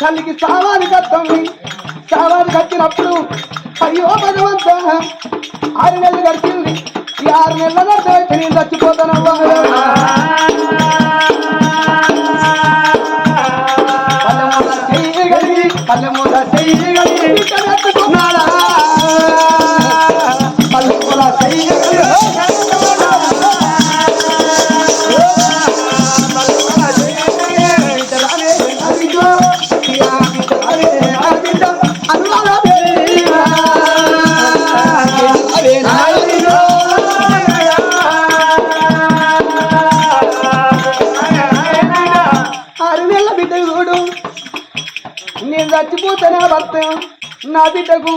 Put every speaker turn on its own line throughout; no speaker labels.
కలిగి తినంగని తల్లికి సావాని కట్టినప్పుడు అయ్యో భగవంత ఆరు నెలలు గడిచింది. ఈ ఆరు నెలల గడిచి నేను చచ్చిపోతానవ్వా. పల్లెమూల నా బిడ్డకు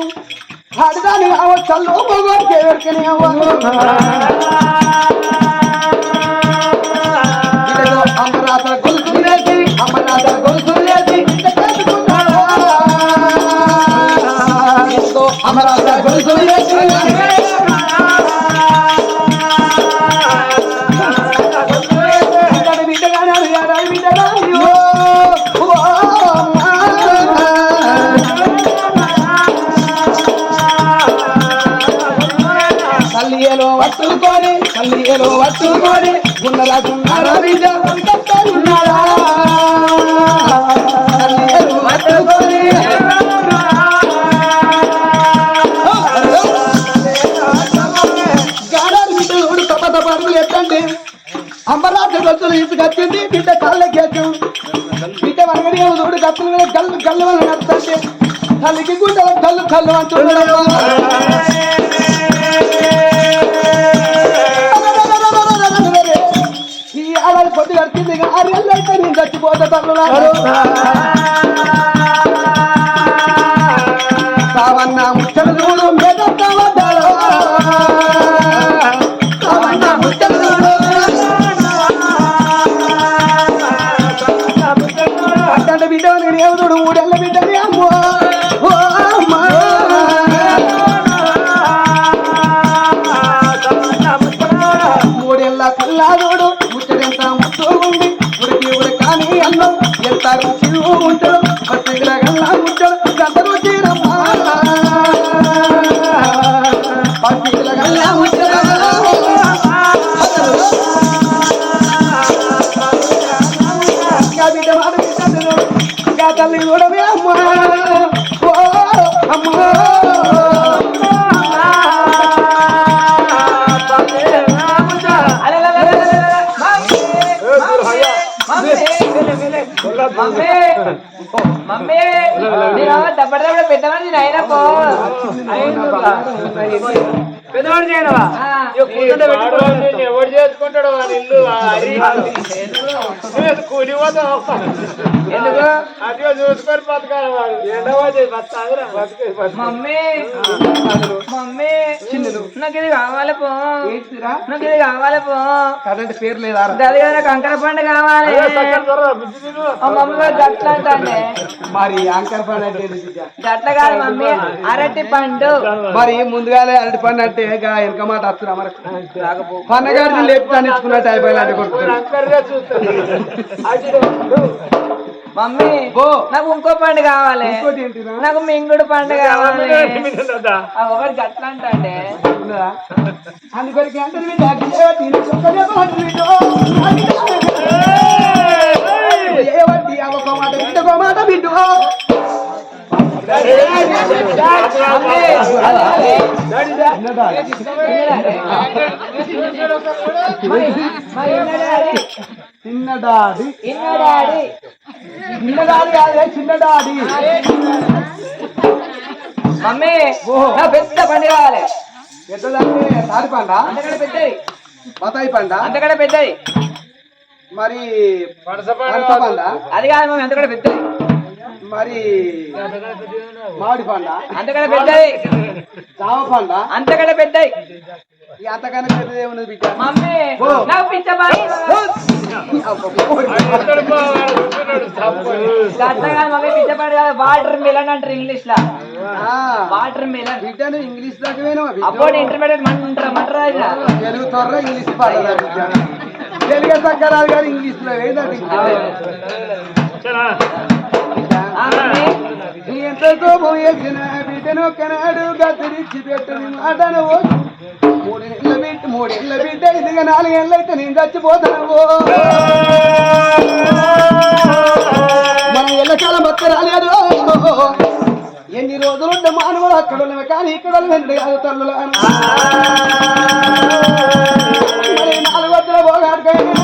ఆడదాని కావచ్చల్లో మగవాడికి ఎవరికనే అమ్మరాతల పట్టుకొని కల్లియలో పట్టుకొని బిడ్డ ఉన్నారా కల్లియలో పట్టుకొని గాడాలు బిడ్డ గొంతులు తీసుకొచ్చింది బిడ్డ కళ్ళకేచ్చు బిడ్డ వరగడి చూడు గత్తుల మీద గల్లు గల్లు వల్ల తల్లికి గుడ్డల కళ్ళు కళ్ళు అంటున్నాడు పడుతుంది పొద్దు కడిచింది నేను చచ్చిపోతా ఉంది అన్నం ఎంత రుచి ఉంటాడు పచ్చిగిర గల్లా ఉంటాడు గంట రుచి
మమ్మీ నేను దప్పటి పెద్దవాడి నాయన పో.
పెద్దవాడు చేయనవా? ఎవడు చేసుకుంటాడు ఇల్లు కూలి పోతావు
ఎందుకు?
అది చూసుకొని బతకాలి వాడు. ఎండవా చేసి బతాదిరా బతికే బతికే.
మమ్మీ. మమ్మీ. నాకు ఇది కావాలి పో.
ఏంటిరా
నాకు ఇది కావాలి పో.
కరెంట్ పేరు లేదా
పండు కావాలి. మమ్మీ గట్ల అంటే
మరి అంకర్ పని అంటే?
గట్ల కాదు మమ్మీ అరటి పండు.
మరి ముందుగానే అరటి పని అంటే వెనక మాట వస్తున్నా మనకు. పన్నగాడిని లేపుతాను ఇచ్చుకున్నట్టు అయిపోయి అంటే
మమ్మీ. నాకు ఇంకో పండు కావాలి నాకు మింగుడు పండు కావాలి ఒకటి గట్ల అంటే?
అందుకొరికి అంటే బిడ్డ, ఏ వడ్డీ? నీ చుక్కనే వడ్డీ బిడ్డ. ఏ వడ్డీ? ఆ ఒక మాట బిడ్డ, ఒక మాట బిడ్డ. ఉన్నదా?
మరి ఇన్న డాడీ ఇన్న డాడీ
కాదే చిన్నడాడి
మమ్మీ నా పెద్ద పండు కావాలి
పెద్దదంటే తాడి పండ
అంతకంటే పెద్దది
బతాయి పండ
అంతకంటే పెద్దది
మరి.
పండ
అది కాదు మమ్మీ అంతకంటే పెద్దది
మరి మామిడి పండ?
అంతకంటే పెద్దది.
జామ పండ?
అంతకంటే పెద్దది.
అంతకన్నా పెద్దదే ఉన్నది బిడ్డ?
మమ్మీ. నాకు పిచ్చ పాడు
ఎక్కడ పోవాడు? కూర్చున్నాడు తప్పని.
గట్టగా మమ్మీ పిచ్చ పాడు కాదు వాటర్ మిలన్ అంటారు ఇంగ్లీష్ లా
ఆ,
వాటర్ మిలన్.
బిడ్డ? నువ్వు ఇంగ్లీష్ దాకా
అప్పుడు ఇంటర్మీడియట్ మంటారా మంటారా?
తెలుగు త్వరలో ఇంగ్లీష్ బిడ్డ? తెలుగు తగ్గరాదు కానీ ఇంగ్లీష్లో ఏదంటే ఎంతతో పోయేసిన బిడ్డను కనాడు గద్దరిచ్చి పెట్టని మాటను మూడేళ్ళ బిడ్డ మూడేళ్ళ బిడ్డ ఇదిగా నాలుగేళ్ళైతే నేను చచ్చిపోతాను మన ఎల్లకాలం భర్త రాలేదు. ఎన్ని రోజులు ఉంటే మానవులు అక్కడ ఉన్నవి కానీ ఇక్కడ ఉన్నది కాదు తల్లులు నాలుగు వద్దల పోగాడుకైనా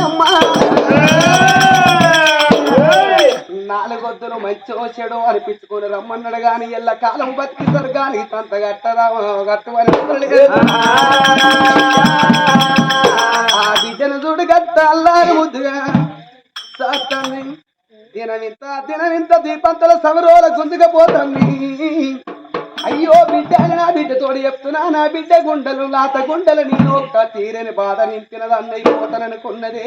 అమ్మా నాలుగొద్దులు మంచో అనిపించుకొని రమ్మన్నాడు గాని ఎల్ల కాలం బతికి స్వర్గానికి తంత గట్టరా గట్టమని ఆ బిడ్డను చూడు గట్ట అల్లారు ముద్దుగా. దినవింత దినవింత దీపంతల సమరోల గుందుగా అయ్యో బిడ్డ నా బిడ్డ తోడు చెప్తున్నా నా బిడ్డ గుండెలు లాత గుండెలు నేను ఒక్క తీరని బాధ నింపినది అన్నయ్య పోతాననుకున్నదే.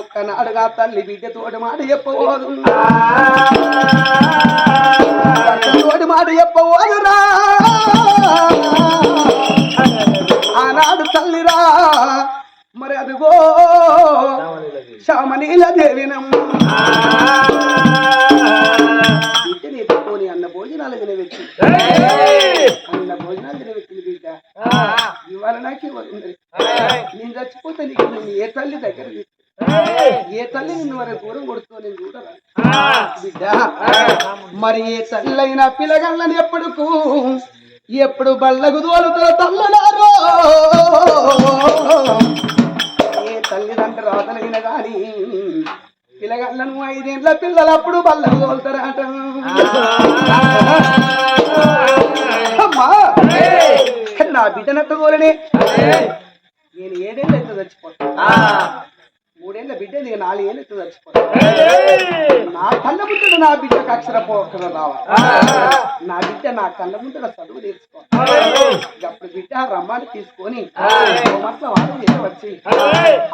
ఒక్కనాడుగా తల్లి బిడ్డ తోటి మాట చెప్పబోదు తోటి మాట చెప్పబోదురా ఆనాడు తల్లిరా మరి అదిగో శ్యామనీల దేవినమ్మ. బిడ్డని ఎత్తుకొని అన్న భోజనాలు తినే వ్యక్తి. అన్న భోజనాలు తినే వ్యక్తిని బిడ్డ ఇవాళ నాకు ఇవ్వదు నేను చచ్చిపోతే నీకు నేను ఏ తల్లి దగ్గర. ఏ తల్లి నిన్ను మరి దూరం కొడుతూ నేను చూడరా? బిడ్డ మరి ఏ తల్లి అయినా పిల్లగళ్ళని ఎప్పుడుకు? ఎప్పుడు బళ్ళకు దోలుతున్న తల్లులారో? ఏ తల్లిదండ్రులు రాతలైన గాని పిల్లగళ్ళను ఐదేళ్ళ పిల్లలు అప్పుడు దోలుతారట అమ్మా! నా బిడ్డనట్టు దోలనే నేను ఏడేళ్ళు అయితే చచ్చిపోతాను మూడేళ్ళ బిడ్డ నీకు నాలుగేళ్ళు చచ్చిపోతాను నా కళ్ళ ముందర నా బిడ్డకు అక్షర పోకర రావా నా బిడ్డ నా కళ్ళ ముందర చదువు నేర్చుకో. అప్పుడు బిడ్డ రమ్మాని తీసుకొని మట్ల వాడు మీద వచ్చి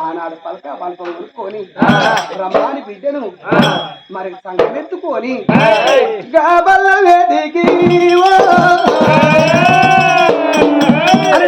ఆనాడు పలక బల్పం కొనుక్కొని రమ్మాని బిడ్డను మరి ఓ. అరే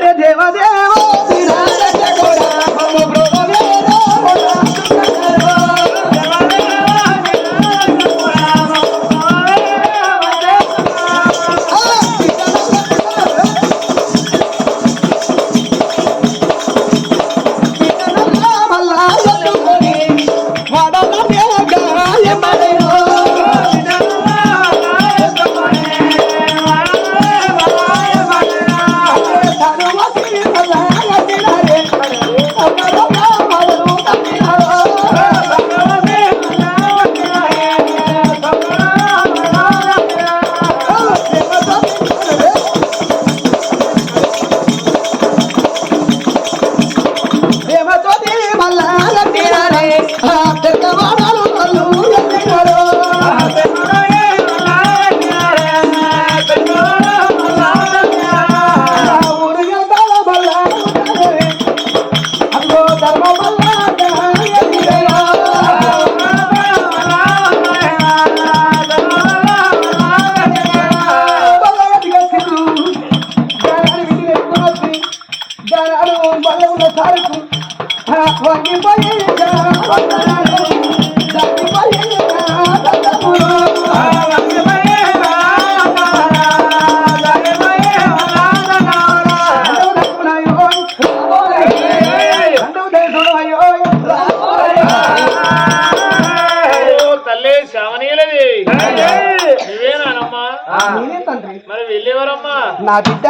తండ్రి
మరి వెళ్ళేవారమ్మా?
నా బిడ్డ.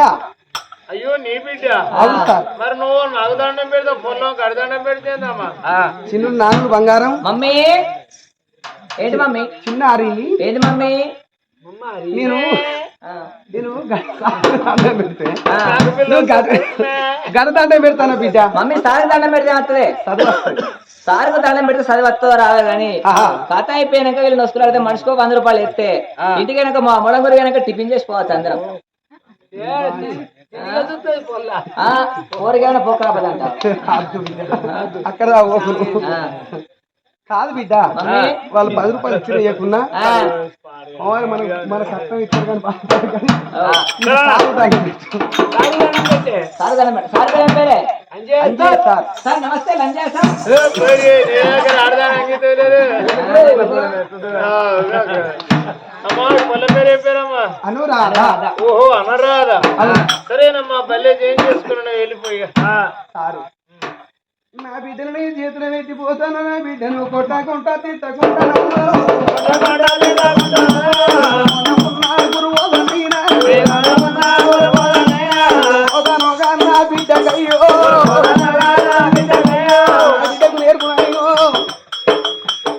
అయ్యో నీ బిడ్డ.
అవును సార్.
మరి నువ్వు నాకు దండం పెడితే పొలం కడదండం పెడితేందమ్మా
చిన్న నాన్ను బంగారం.
మమ్మీ. ఏంటి మమ్మీ?
చిన్న అరి
ఏంటి మమ్మీ?
నేను నేను గడదండం పెడతాను బిడ్డ?
మమ్మీ సార్ దండం పెడితే వస్తుంది
చదువు వస్తుంది.
సార్కు దండం పెడితే చదివి వస్తుందో రాదా కానీ. కథ అయిపోయాక వీళ్ళు నొసుకులాడితే మనిషికి ఒక వంద రూపాయలు ఎత్తే ఇంటికి వెనక మా మొడగురు వెనక టిఫిన్ చేసి పోవచ్చు అందరం. ఊరికైనా పోకరాపదంట
అక్కడ. కాదు బిడ్డ. వాళ్ళు పది రూపాయలు ఇచ్చిన మామూలు మన మన కష్టం ఇచ్చారు కానీ.
సార్. కనబడ సార్ కనబడే
అంజయ్య సార్.
సార్. నమస్తే లంజా
పేరు
అనురాధ.
ఓహో అనరాదా సరేనమ్మా బల్లే చేంజ్ చేసుకున్నా వెళ్ళిపోయి
సారు. నా బిడ్డలని నీ చేతులు పెట్టిపోతాను నా బిడ్డను కొట్టకుంటా తిట్టకుంటా నా బిడ్డకయ్యో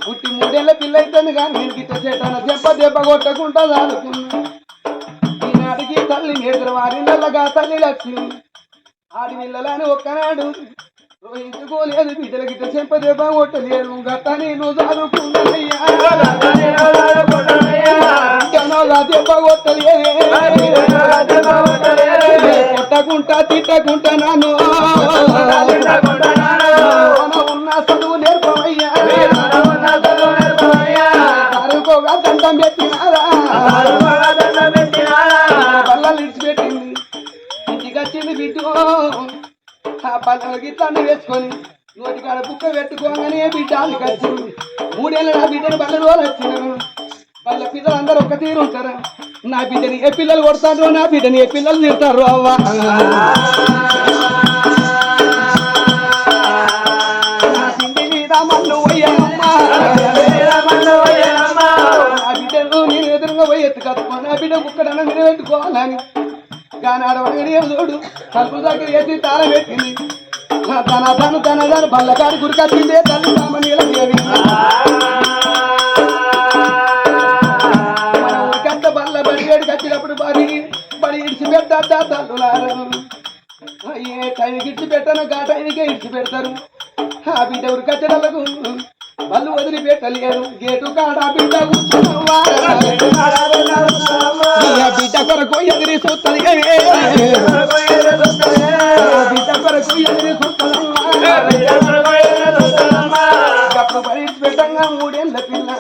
పుట్టి మూడేళ్ళ పిల్ల అవుతుంది కానీ నేను గిట్ట చేతాను దెబ్బ దెబ్బ కొట్టకుండా చాలుకున్నా ఈనాటికి తల్లి నేర్చుల వారి నెలగా తల్లి లక్ష్మి. ఆడి పిల్లలని ఒక్కనాడు రోహించుకోలేదు బిడ్డల గిట్ట చెంప దెబ్బ కొట్టలేదు గట్ట నేను చదువుకున్నానయ్యా జనోగా దెబ్బ కొట్టలేదు కొట్టకుంటా తిట్టకుంటా నాను ఆ గిట్లన్నీ వేసుకొని నోటి కాడ బుక్క పెట్టుకోగానే బిడ్డ అందుకు మూడేళ్ళ నా బిడ్డను బల్ల రోజులు వచ్చినాను వాళ్ళ పిల్లలు అందరూ ఒక్క తీరు ఉంటారు? నా బిడ్డని ఏ పిల్లలు కొడతారో నా బిడ్డని ఏ పిల్లలు తింటారు అవ్వ. నా బిడ్డను నేను ఎదురుగా పోయి ఎత్తుకత్తుకో నా బిడ్డ కుక్కడన్నా నేను పెట్టుకోవాలని కానీ ఆడవాడి చూడు తలుపు దగ్గర ఎత్తి తాళ పెట్టింది తన తను తన తను బల్లకాడి గురికొచ్చిందే తల్లి రామనీల దేవి. మన ఊరికంత బల్ల బడి వేడికి వచ్చినప్పుడు బడి బడి ఇడిచి పెట్టద్దా తల్లులారు. ఏ టైంకి ఇడిచి పెట్టను గా టైంకే ఇడిచి పెడతారు ఆ బిడ్డ వాళ్ళు వదిలిపెట్టలేరు గేటు కాడ బిడ్డ బిడ్డ కొరకు ఎదిరి చూస్తుంది బిడ్డ కొరకు ఎదిరి మూడేళ్ళ పిల్ల.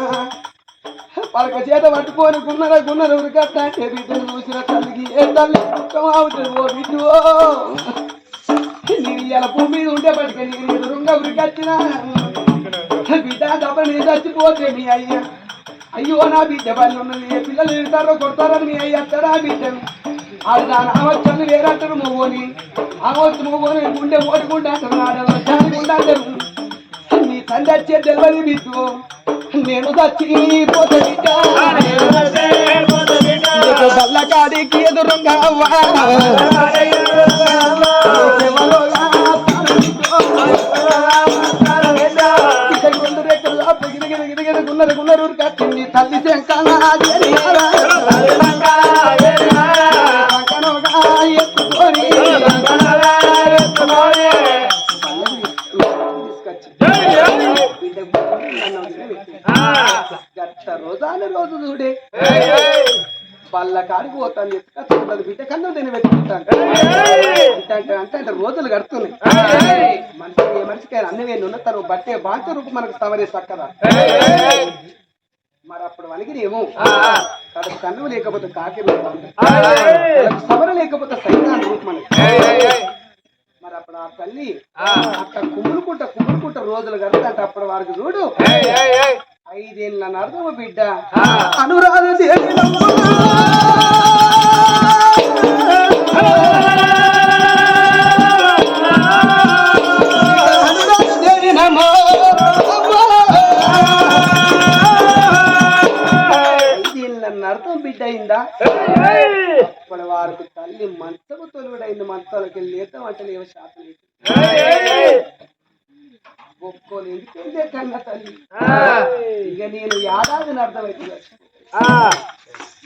పలక చేత పట్టుకొని గున్నర గున్నర ఉరికత్తా అంటే బిడ్డను చూసిన తల్లికి ఏ తల్లి అవుతుంది ఓ బిడ్డు ఇలా భూమి మీద ఉంటే పట్టుక నేను ఎదురుగా ఉరికచ్చిన. బిడ్డ దెబ్బ నేను చచ్చిపోతే మీ అయ్య అయ్యో నా బిడ్డ పని ఉన్నది ఏ పిల్లలు తిడతారో కొడతారని మీ అయ్య అత్తడా బిడ్డను ఆడు దాని ఆవచ్చని వేరంటారు మొగోని ఆవచ్చు మొగోని గుండె మోటుకుంటే అంటారు ఆడవాళ్ళు గుండె అంటారు నీ తండ్రి వచ్చే తెలియదు బిడ్డు నేను చచ్చిపోతే బిడ్డ నీకు బల్లకాడికి ఎదురుగా రోజాన రోజు చూడే వాళ్ళ కాడికి పోతాను ఎత్తుకొచ్చుకుంటాను బిడ్డ కన్నా నేను పెట్టుకుంటాను అంటే అంటే అంటే అంటే రోజులు గడుతున్నాయి మనిషికి ఏ మనిషికైనా అన్ని వేలు ఉన్న తను బట్టే బాంచ రూపు మనకు సవరే చక్కదా మరి అప్పుడు వణికినేమో. కడుపు కన్ను లేకపోతే కాకి సవర లేకపోతే సైతాన్ మనకి. మరి అప్పుడు ఆ తల్లి అక్కడ కుమ్ములుకుంట కుమ్ములుకుంట రోజులు గడుతుంటే అప్పుడు వారికి చూడు. ఐదేళ్ళ నరదమ బిడ్డ. అనురాధ దేవి అనురాధ బిడ్డ అప్పుడు వారికి తల్లి మంచము తొలుగుడైంది మంచాలకి లేత అంటే ఏమో శాతం ఒక్కోలు ఎందుకంటే కన్న తల్లి? ఇక నేను ఏడాది అర్థమైతే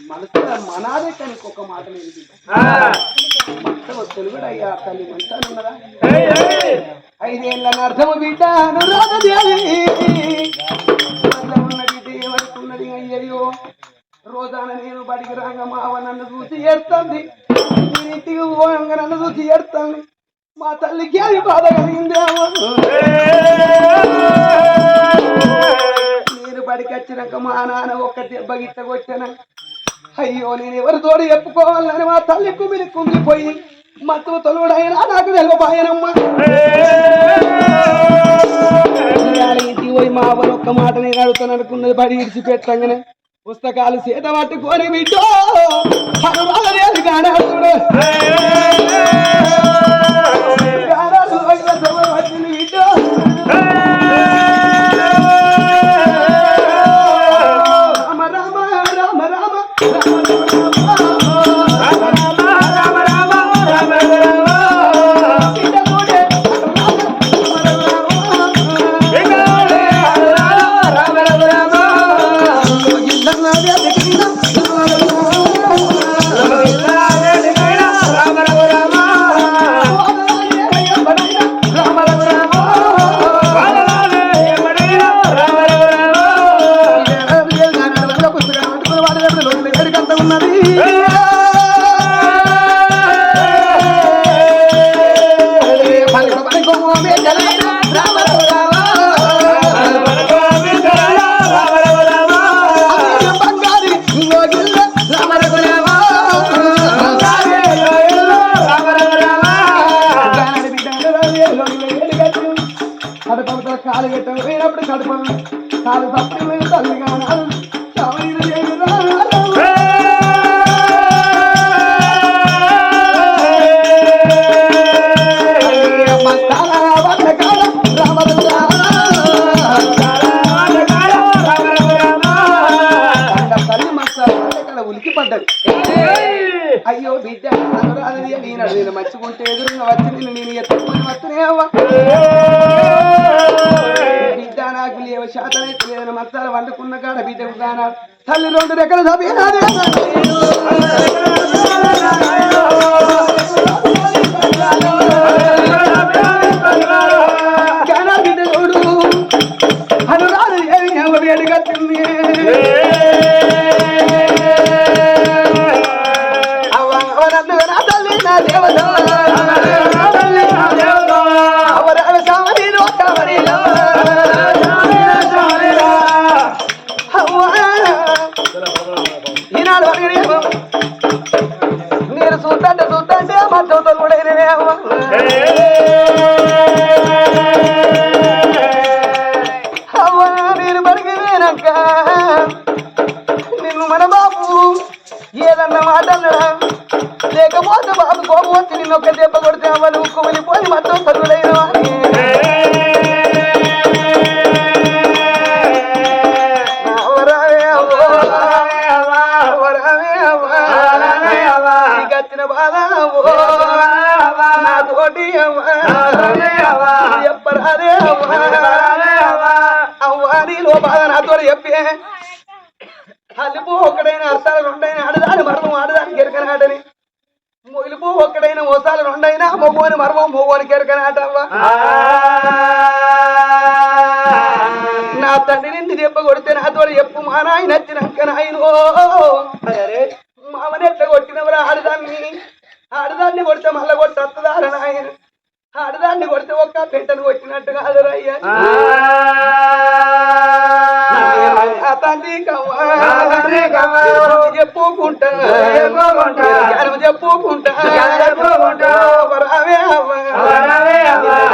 మనసులో మనాదే కానీ ఒక మాట లేదు మొత్తం తెలుగుడు అయ్యా తల్లి మంచాలు ఉన్నదా? ఐదేళ్ళ అర్థము బిడ్డ అనురాధ దేవి. మనలో ఉన్న బిడ్డ ఏమనుకున్నది రోజాన నేను బడికి రాగా మావ నన్ను చూసి ఏడుతుంది. నేను ఇంటికి పోయంగా నన్ను చూసి ఏడుతుంది. మా తల్లికి అది బాధ కలిగింది నేను బడికి వచ్చినాక మా నాన్న ఒక్క దెబ్బ గిట్ట అయ్యో నేను ఎవరి తోడు చెప్పుకోవాలని మా తల్లి కుమిలి కుమిలిపోయి మత్తు తొలుడైనా నాకు తెలియబాయనమ్మా ఇంటికి పోయి మా అవ్వను ఒక్క మాట నేను అడుగుతాను అనుకున్నది బడి ఇడిచిపెట్టంగానే పుస్తకాలు చేత పట్టుకొని బిడ్డో హనుమాలేదు గానాడుతుడు కడుపలతో కాలు పెట్టం పోయినప్పుడు కడుపు కాలు తప్పని తల్లిగా తల్లి మసాలా ఉలికి పడ్డది అయ్యో బిడ్డ అనురాధ నేను నేను మర్చికుంటే ఎదురుగా వచ్చి నిన్ను నేను ఎత్తుకుని వస్తనే బిడ్డ నాకు లేవ శాతనైతే లేదని మత్తాలు వండుకున్న కాడ బిడ్డకు దానా. తల్లి రెండు రెక్కల చెప్పుకుంటా చెప్పుకుంటా.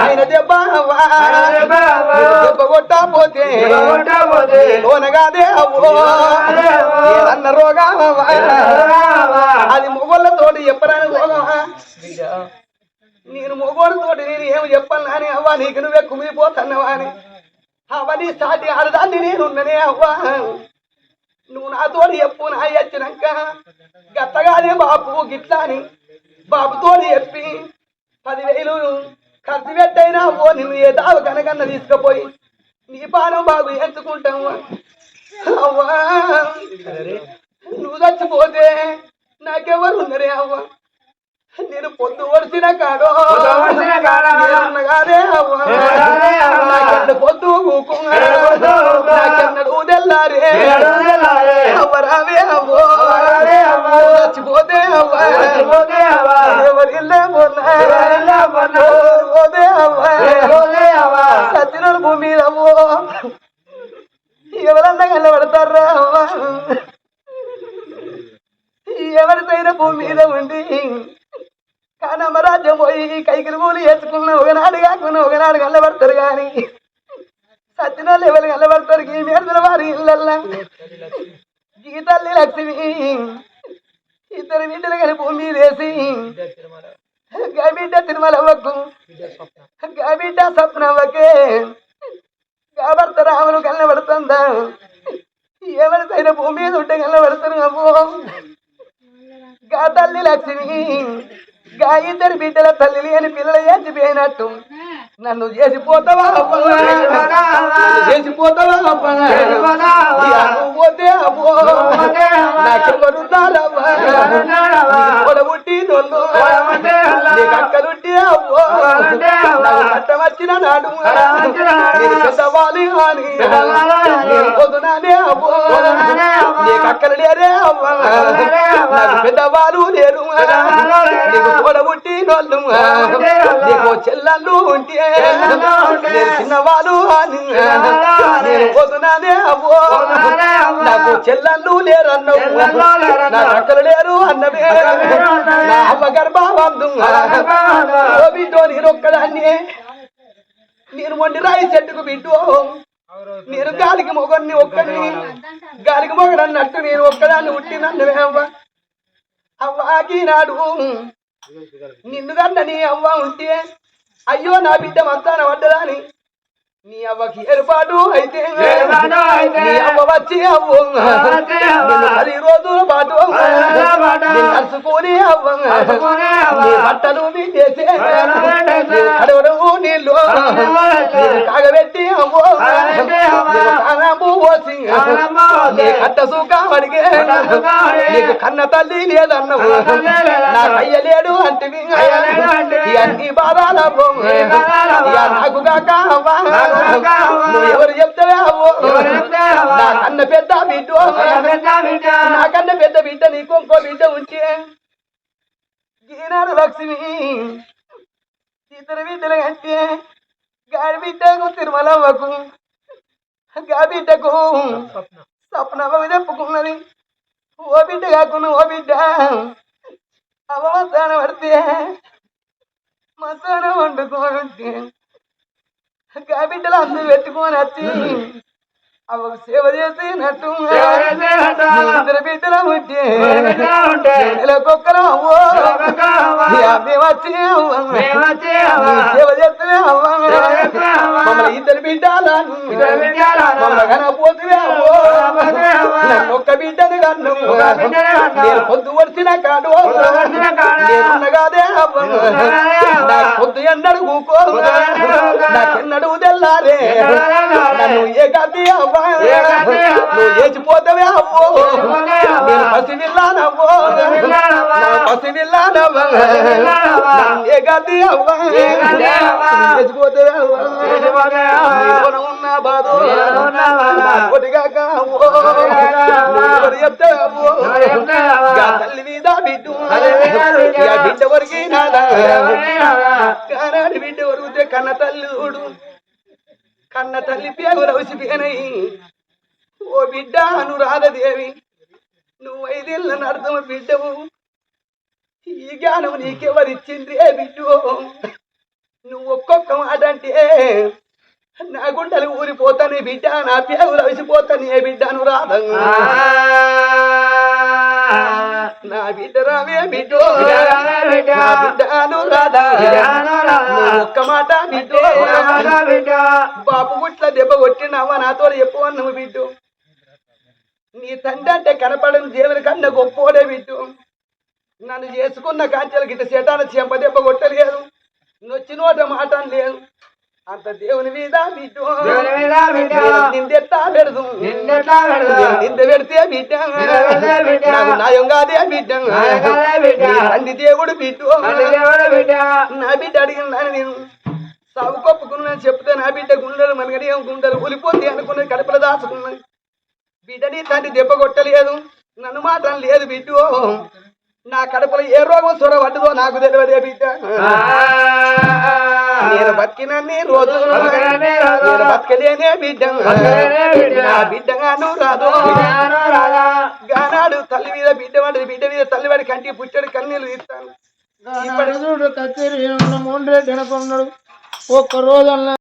ఆయన దెబ్బ. దెబ్బ కొట్టపోతే లోనగాదే అవ్వో అన్న రోగం. అది మొగోళ్ళతోటి చెప్పరాని రోగమా నేను మొగోళ్ళతోటి నేను ఏమి చెప్పాను అని అవ్వ నీకు నువ్వే కుమిలిపోతున్నావా అని అవన్నీ సాటి ఆడదాన్ని నేనున్ననే అవ్వా నువ్వు నాతో చెప్పు నా వచ్చినాక గత్తగానే బాబు గిట్లా అని బాబుతోని చెప్పి పదివేలు ఖర్చు పెట్టైనా ఓ నిన్ను ఏ దావు కనకన్న తీసుకుపోయి నీ పానం బాబు ఎంచుకుంటావు అవ్వా నువ్వు చచ్చిపోతే నాకెవరు ఉన్నరే అవ్వ? నేను పొద్దు వడిసిన కాడో. నేనున్నగానే అవ్వ. పొద్దు ఊకున్నాడు తెల్లారే. అవ్వరావే రావే అవ్వో. చచ్చిపోతే అవ్వ. ఎవరి ఇల్లే పోనా పోతే అవ్వ. సత్యనుడు భూమి అవ్వో. ఎవరన్నా కనబడతారా అవ్వ? భూమి మీద ఉండి కానమరాజ్యం పోయి కైకిలు పూలు వేసుకున్న ఒకనాడు కాకుండా ఒకనాడు కళ్ళబడతారు కానీ సత్యనాలు ఎవరు కళ్ళబడతారు ఈ మేడల వారి ఇళ్ళల్లా. గీతల్లి తల్లి లక్ష్మి ఇద్దరు బిడ్డలు కానీ భూమి మీద వేసి గబిడ్డ తిరుమలవ్వకు గబిడ్డ స్వప్నవ్వకే కాబర్త రామును కళ్ళబడుతుందా? ఎవరిపైన భూమి మీద ఉంటే కళ్ళబడతారు అమ్మో గా తల్లి లక్ష్మి గా ఇద్దరు బిడ్డల తల్లి లేని పిల్లలు ఎత్తిపోయినట్టు నన్ను చేసిపోతావా చేసిపోతావా పోతే పొడబుట్టి నొల్లు నీకు అవ్వో వచ్చిన నాడు. పెద్దవాలి అని. పొద్దునానే అవ్వో నీకు అక్కలు లేరే నాకు పెద్దవాళ్ళు లేరు. నీకు పొడబుట్టి నొల్లు నీకు చెల్లెళ్ళు ఉంటే నేను చిన్నవాళ్ళు అని నేను పొద్దునానే అవ్వో. నాకు చెల్లెళ్ళు లేరు అన్నవు అక్కలు లేరు అన్నవే. నా అవ్వ గర్భావందు బిడ్డో నేను మొండి రాయి చెట్టుకు బిడ్డు. నేను గాలికి మొగన్ని ఒక్కడిని. గాలికి మొగడన్నట్టు నేను ఒక్కదాన్ని ఉట్టినన్నవే అవ్వ. అవ్వాకి నాడు నిన్ను కన్న నీ అవ్వ ఉంటే. అయ్యో నా బిడ్డ మస్తాన పడ్డదాని నీ అవ్వకి ఏర్పాటు అయితే నీ అవ్వ వచ్చి అవ్వు. నిన్ను పది రోజుల పాటు నిన్ను కలుసుకొని అవ్వ. నీ బట్టలు మీటేసే కడవడము నీళ్ళు. కాగబెట్టి అవ్వు. కట్ట అడిగే నీకు కన్న తల్లి లేదన్నవు. నా కయ్య లేడు అంటివి. అన్ని బాధాల నాకు కాక అవ్వ నువ్వు ఎవరు చెప్తావే అవ్వు నా కన్న పెద్ద బిడ్డ. నా కన్న పెద్ద బిడ్డ. నీకు ఇంకో బిడ్డ ఉంటే ఈనాడు లక్ష్మి ఇద్దరు బిడ్డలు కంటే గాడి బిడ్డకు తిరుమలవ్వకు గా బిడ్డకు స్వప్నవ్వకు చెప్పుకున్నది ఓ బిడ్డ కాకుండా ఓ బిడ్డ అవ్వ మసాన పడితే మసాన వండుకోనుంటే గా బిడ్డలు అందరూ పెట్టుకొని వచ్చి అవ్వకు సేవ చేసినట్టు ఇద్దరు బిడ్డల ఉంటే అవ్వో అవి వచ్చి అవ్వ సేవ చేస్తూనే అవ్వ మమ్మల్ని ఇద్దరు బిడ్డాలను మమ్మల్ని కనపోతువే అవ్వో నన్ను ఒక్క బిడ్డను కన్ను నేను పొద్దు వచ్చిన కాడు. నేనున్నగాదే అవ్వ. నాకు పొద్దు ఎన్నడు కూకో నాకెన్నడు తెల్లారే. నన్ను ఏ గది అవ్వ. నువ్వు చేసిపోతావే అవ్వో. నేను పసి విల్లానవ్వో పసి విల్లానవ్వ ఏ గది అవ్వ. చేసిపోతావే అవ్వ. ఉన్న బాధ. కొద్దిగాక అవ్వో. తల్లి మీద బిడ్డు బిడ్డ వరకు నాదా బిడ్డ వరుగుతే కన్న తల్లుడు కన్న తల్లి పేగులు ఓ బిడ్డ అనురాధదేవి నువ్వు ఐదేళ్ళ అర్థం బిడ్డవు ఈ జ్ఞానం నీకెవరిచ్చింది బిడ్డు నువ్వు ఒక్కొక్క మాట అంటే నా గుండెలు ఊరిపోతానే బిడ్డ నా పేగులు వసిపోతానే ఏ బిడ్డ అనురాధంగా? నా బిడ్డ రావే బిడ్డ. నా బిడ్డ అనురాధ. నువ్వు ఒక్క మాట బిడ్డ. బాబు గుట్ల దెబ్బ కొట్టినావా నాతో చెప్పు అన్నము బిడ్డు. నీ తండ్రి అంటే కనపడని దేవుని కన్న గొప్పోడే బిడ్డు. నన్ను చేసుకున్న కాంచెలు గిట్ట చేటాన చెంప దెబ్బ కొట్టలేదు. నొచ్చి నోట మాట లేదు అంత దేవుని మీద బిడ్డు. నిందెట్టా పెడదు. నింద పెడితే బిడ్డ. నాకు నయం కాదే బిడ్డ. తండ్రి దేవుడు బిడ్డు. నా బిడ్డ అడిగిందని నేను సాగు కొప్పుకున్నాను చెప్తే నా బిడ్డ గుండెలు మనగడి గుండెలు ఉలిపోతే అనుకున్నది కడుపులో దాచుకున్నది బిడ్డని తండ్రి దెబ్బ కొట్టలేదు. నన్ను మాత్రం లేదు బిడ్డు. నా కడుపులో ఏ రోగం సొర పడ్డదో నాకు తెలియదే బిడ్డ. నేను
బతికినన్ని రోజు.
నేను బతకలేనే బిడ్డ
బతకలేనే బిడ్డ.
నా బిడ్డగాను రాదు గానాడు తల్లి మీద బిడ్డ వాడి బిడ్డ మీద తల్లి వాడి కంటి పుట్టాడు కన్నీళ్ళు తీస్తాను.
చూడు కచేరి మూడు రేటు వెనకున్నాడు ఒక్క రోజు